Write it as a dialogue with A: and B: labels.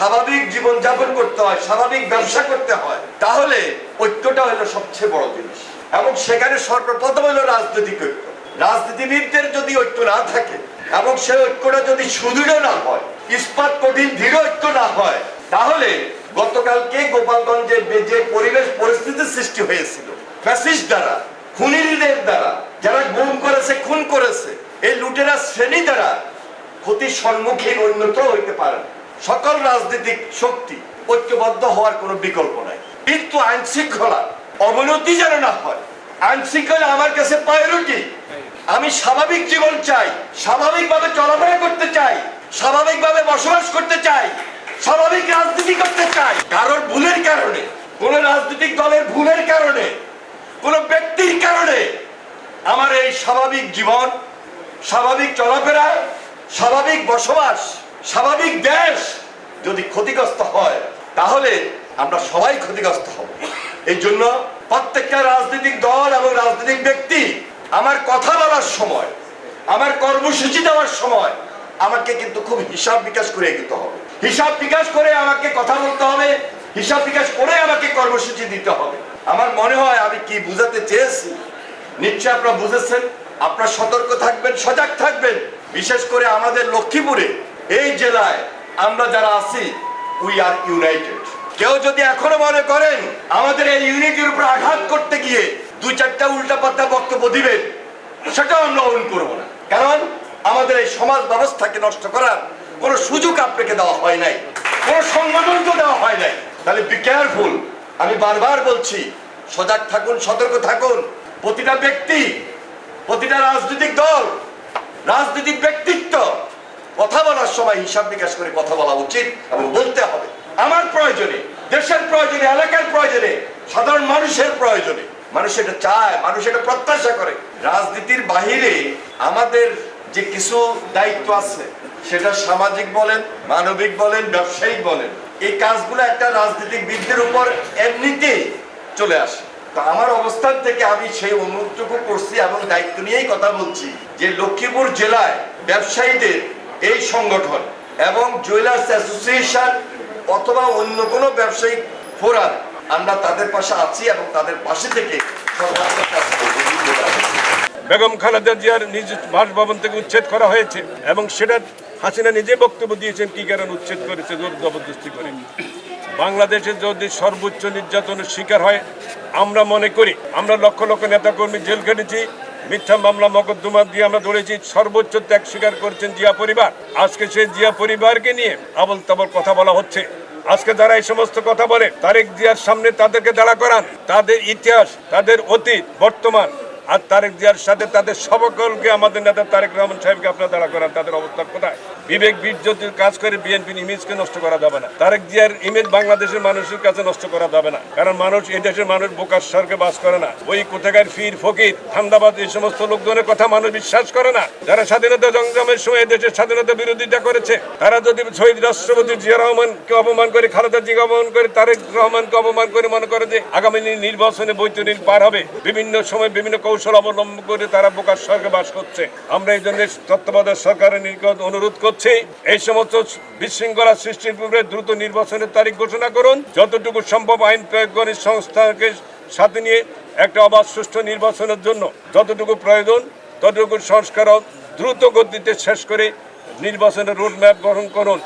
A: স্বাভাবিক জীবন যাপন করতে হয়, স্বাভাবিক ব্যবসা করতে হয়। তাহলে ঐক্যটা হলো সবচেয়ে বড় জিনিস। এবং সেখানে সর্বপ্রথম হলো রাজনৈতিক ঐক্য। রাজনীতিবিদদের যদি ঐক্য না থাকে, এবং সেই ঐক্যটা যদি সুদৃঢ় না হয়, ইস্পাত কঠিন, দৃঢ় ঐক্য না হয়, তাহলে গতকালকে গোপালগঞ্জে যে পরিবেশ পরিস্থিতির সৃষ্টি হয়েছিল, ফ্যাসিস্ট দ্বারা, খুনিদের দ্বারা, যারা গুম করেছে, খুন করেছে, এই লুটেরা শ্রেণি দ্বারা ক্ষতির সম্মুখীন অন্যত্র হইতে পারে। সকল রাজনৈতিক শক্তি ঐক্যবদ্ধ হওয়ার কোনো বিকল্প নাই। কিন্তু আইন শৃঙ্খলা অবনতি যেন না হয়, আইন শৃঙ্খলা আমার কাছে প্রায়োরিটি আমি স্বাভাবিক জীবন চাই, স্বাভাবিকভাবে চলাফেরা করতে চাই, স্বাভাবিকভাবে বসবাস করতে চাই, স্বাভাবিক রাজনীতি করতে চাই। কারোর ভুলের কারণে, কোন রাজনৈতিক দলের ভুলের কারণে, কোন ব্যক্তির কারণে আমার এই স্বাভাবিক জীবন, স্বাভাবিক চলাফেরা, স্বাভাবিক বসবাস স্বাভাবিক দেশ যদি ক্ষতিগ্রস্ত হয়, তাহলে আমরা সবাই ক্ষতিগ্রস্ত হব। এই জন্য প্রত্যেকটা রাজনৈতিক দল এবং রাজনৈতিক ব্যক্তি আমার কথা বলার সময়, আমার কর্মসূচি দেওয়ার সময় আমাকে কিন্তু খুব হিসাব বিকাশ করে এগোতে হবে। হিসাব বিকাশ করে আমাকে কথা বলতে হবে, হিসাব বিকাশ করে আমাকে কর্মসূচি দিতে হবে। আমার মনে হয় আমি কি বুঝাতে চেয়েছি? নিশ্চয় আপনারা বুঝেছেন? আপনারা সতর্ক থাকবেন, সজাগ থাকবেন। বিশেষ করে আমাদের লক্ষ্মীপুরে এই জেলায় আমরা যারা আছি উই আর ইউনাইটেড কেউ যদি এখনও মনে করেন আমাদের এই ইউনিটির উপর আঘাত করতে গিয়ে দুই চারটা উল্টা পাল্টা বক্তব্য দিবেন সেটাও আমরা অন করব না। কারণ আমাদের এই সমাজ ব্যবস্থাকে নষ্ট করার কোনো সুযোগ আপনাকে দেওয়া হয় নাই, কোনো তো দেওয়া হয় নাই। তাহলে বি কেয়ারফুল আমি বারবার বলছি, সজাগ থাকুন, সতর্ক থাকুন। প্রতিটা ব্যক্তি, প্রতিটা রাজনৈতিক দল, রাজনৈতিক ব্যক্তিত্ব কথা বলার সময় হিসাব বিকাশ করে কথা বলা উচিত এবং বলতে হবে। আমার প্রয়োজনে, দেশের প্রয়োজনে, এলাকার প্রয়োজনে, সাধারণ মানুষের প্রয়োজনে, মানুষ এটা চায়, মানুষ এটা প্রত্যাশা করে। রাজনীতির বাহিরে আমাদের যে কিছু দায়িত্ব আছে, সেটা সামাজিক বলেন, মানবিক বলেন, ব্যবসায়িক বলেন, এই কাজগুলো একটা রাজনৈতিক বিদ্যের উপর এমনিতেই চলে আসে। তো আমার অবস্থান থেকে আমি সেই অনুরোধটুকু করছি এবং দায়িত্ব নিয়েই কথা বলছি যে লক্ষ্মীপুর জেলায় ব্যবসায়ীদের এই সংগঠন এবং জুয়েলার্স অ্যাসোসিয়েশন অথবা অন্য কোনো ব্যবসায়িক ফোরাম, আমরা তাদের পাশে আছি এবং তাদের পাশে থেকে
B: বেগম খালেদা জিয়ার নিজ বাসভবন থেকে উচ্ছেদ করা হয়েছে এবং সেটা হাসিনা নিজে বক্তব্য দিয়েছেন কি কারণ উচ্ছেদ করেছে জোর জবরদস্তি করে। বাংলাদেশে যদি সর্বোচ্চ নির্যাতনের শিকার হয়, আমরা মনে করি, আমরা লক্ষ লক্ষ নেতাকর্মী জেল খেটেছি মিথ্যা মামলা মকদ্দমা দিয়ে আমরা ধরেছি, সর্বোচ্চ ত্যাগ স্বীকার করছেন জিয়া পরিবার। আজকে সেই জিয়া পরিবারকে নিয়ে আবল তাবল কথা বলা হচ্ছে। আজকে যারা এই সমস্ত কথা বলে, তারেক জিয়ার সামনে তাদেরকে দাঁড়া করান। তাদের ইতিহাস, তাদের অতীত, বর্তমান আর তারেক জিয়ার সাথে তাদের সকলকে আমাদের নেতা তারেক রহমান সাহেবকে আপনারা দাঁড়া করান, তাদের অবস্থা কোথায়? বিবেক বীর্যতি কাজ করে বিএনপির ইমেজকে নষ্ট করা যাবে না। তারেক জিয়ার ইমেজ বাংলাদেশের মানুষের কাছে নষ্ট করা যাবে না। কারণ মানুষ, এই দেশের মানুষ বোকার স্বর্গে বাস করে না। ওই কোথাকার ফির, ফকির ঠান্ডাবাদ এই সমস্ত লোকজনের কথা মানুষ বিশ্বাস করে না। যারা স্বাধীনতা সংগ্রামের সময় দেশের স্বাধীনতা বিরোধিতা করেছে, তারা যদি শহীদ রাষ্ট্রপতি জিয়া রহমানকে অপমান করে, খালেদা জিকে অপমান করে, তারেক রহমানকে অপমান করে মনে করে যে আগামী নির্বাচনে বৈতরণী পার হবে, বিভিন্ন সময় বিভিন্ন কৌশল অবলম্বন করে তারা বোকার স্বর্গে বাস করছে। আমরা এই জন্য তত্ত্বাবধায়ক সরকারের নিকট অনুরোধ করছি, এই সমস্ত বিশৃঙ্খলা সৃষ্টির পূর্বে দ্রুত নির্বাচনের তারিখ ঘোষণা করুন। যতটুকু সম্ভব আইন প্রয়োগকারী সংস্থাকে সাথে নিয়ে একটা অবাধ সুষ্ঠু নির্বাচনের জন্য যতটুকু প্রয়োজন, ততটুকু সংস্কার দ্রুত গতিতে শেষ করে নির্বাচনের রোড ম্যাপ গ্রহণ করুন।